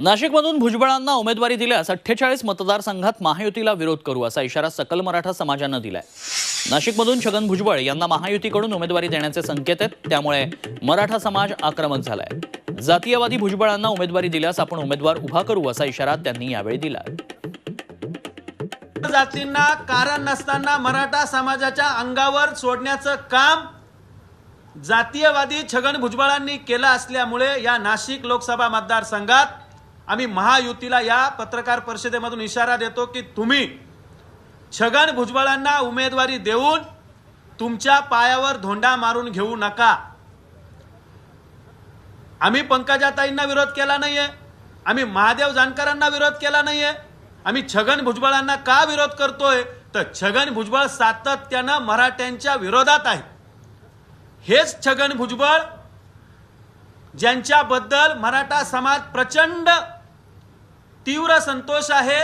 नाशिकमधून भुजबळांना उमेदवारी दिल्यास अठ्ठेचाळीस मतदारसंघात महायुतीला विरोध करू असा इशारा सकल मराठा समाजानं दिलाय. नाशिकमधून छगन भुजबळ यांना महायुतीकडून उमेदवारी देण्याचे संकेत आहेत त्यामुळे मराठा समाज आक्रमक झालाय. जातीयवादी भुजबळांना उमेदवारी दिल्यास आपण उमेदवार उभा करू असा इशारा त्यांनी यावेळी दिला जातींना कारण नसताना मराठा समाजाच्या अंगावर सोडण्याचं काम जातीयवादी छगन भुजबळांनी केलं असल्यामुळे या नाशिक लोकसभा मतदारसंघात आम्ही महायुतीला या पत्रकार परिषदेमधून इशारा देतो की तुम्ही छगन भुजबळांना उमेदवारी देऊन तुमच्या पायावर धोंडा मारून घेऊ नका. आम्ही पंकजाताईंना विरोध केला नाहीये. आम्ही महादेव जानकरांना विरोध केला नाहीये. आम्ही छगन भुजबळांना का विरोध करतोय? तर छगन भुजबळ सातत्यानं मराठ्यांच्या विरोधात आहे. हेच छगन भुजबळ ज्यांच्याबद्दल मराठा समाज प्रचंड तीव्र संतोष आहे.